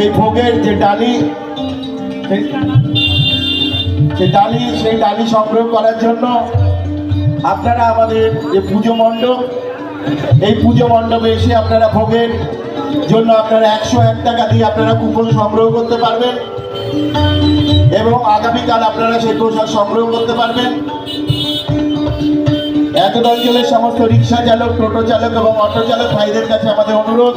সেই ভোগের যে ডালি, সেই ডালি সেই ডালি সংগ্রহ করার জন্য আপনারা আমাদের যে পুজো মণ্ডপ, এই পুজো মণ্ডপে এসে আপনারা ভোগের জন্য আপনারা একশো এক টাকা দিয়ে আপনারা কুপন সংগ্রহ করতে পারবেন এবং আগামীকাল আপনারা সেই প্রসাদ সংগ্রহ করতে পারবেন। একদ অঞ্চলের সমস্ত রিক্সা চালক, টোটো চালক এবং অটো চালক ভাইদের কাছে আমাদের অনুরোধ।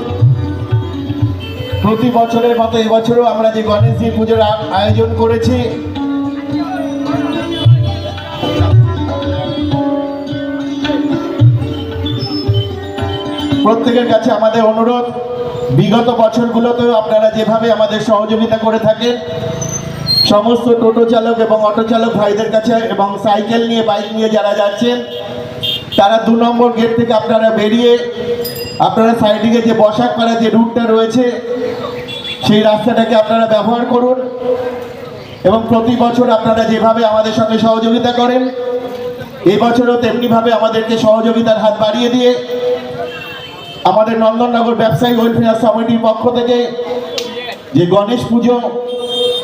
প্রতি বছরের মতো এবছরও আমরা যে গণেশজি পুজোর আয়োজন করেছি। প্রত্যেকের কাছে আমাদের অনুরোধ, বিগত বছরগুলোতেও আপনারা যেভাবে আমাদের সহযোগিতা করে থাকেন, সমস্ত টোটো চালক এবং অটো চালক ভাইদের কাছে এবং সাইকেল নিয়ে, বাইক নিয়ে যারা যাচ্ছেন, তারা দু নম্বর গেট থেকে আপনারা বেরিয়ে, আপনারা সাইডিংয়ে যে বসাক পাড়া যে রুটটা রয়েছে সেই রাস্তাটাকে আপনারা ব্যবহার করুন এবং প্রতি বছর আপনারা যেভাবে আমাদের সঙ্গে সহযোগিতা করেন, এই বছরও তেমনিভাবে আমাদেরকে সহযোগিতার হাত বাড়িয়ে দিয়ে আমাদের নন্দননগর ব্যবসায়ী ওয়েলফেয়ার কমিটির পক্ষ থেকে যে গণেশ পুজো,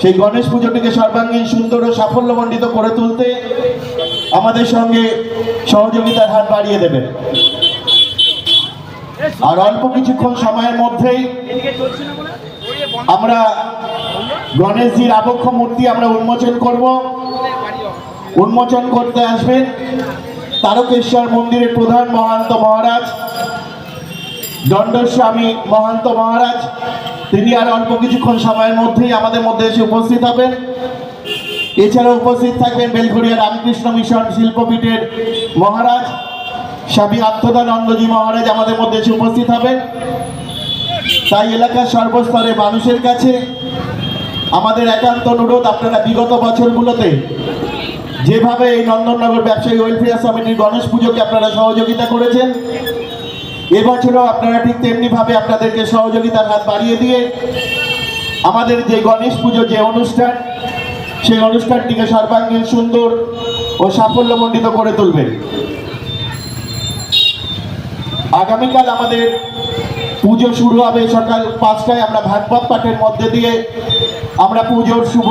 সেই গণেশ পুজোটিকে সর্বাঙ্গীন, সুন্দর ও সাফল্যমণ্ডিত করে তুলতে আমাদের সঙ্গে সহযোগিতার হাত বাড়িয়ে দেবেন। আর অল্প কিছুক্ষণ সময়ের মধ্যেই আমরা গণেশজির আবক্ষ মূর্তি আমরা উন্মোচন করব। উন্মোচন করতে আসবেন তারকেশ্বর মন্দিরের প্রধান মহান্ত মহারাজ, দণ্ডস্বামী মহান্ত মহারাজ, তিনি আর অল্প কিছুক্ষণ সময়ের মধ্যেই আমাদের মধ্যে এসে উপস্থিত হবেন। এছাড়া উপস্থিত থাকবেন বেলঘড়িয়া রামকৃষ্ণ মিশন শিল্পপীঠের মহারাজ স্বামী আত্মদানন্দজি মহারাজ আমাদের মধ্যে এসে উপস্থিত হবেন। তাই এলাকার সর্বস্তরে মানুষের কাছে আমাদের একান্ত অনুরোধ আপনারা বিগত বছরগুলোতে যেভাবে এই নন্দননগর ব্যবসায়ী ওয়েলফেয়ার সমিতির গণেশ পুজোকে আপনারা সহযোগিতা করেছেন, এবছরও আপনারা ঠিক তেমনিভাবে আপনাদেরকে সহযোগিতার হাত বাড়িয়ে দিয়ে আমাদের যে গণেশ পুজো যে অনুষ্ঠান, সেই অনুষ্ঠানটিকে সর্বাঙ্গীন, সুন্দর ও সাফল্যমণ্ডিত করে তুলবেন আগামীকাল আমাদের পুজো শুরু হবে সকাল পাঁচটায়। আমরা ভাগবত পাঠের মধ্যে দিয়ে আমরা পুজোর শুভ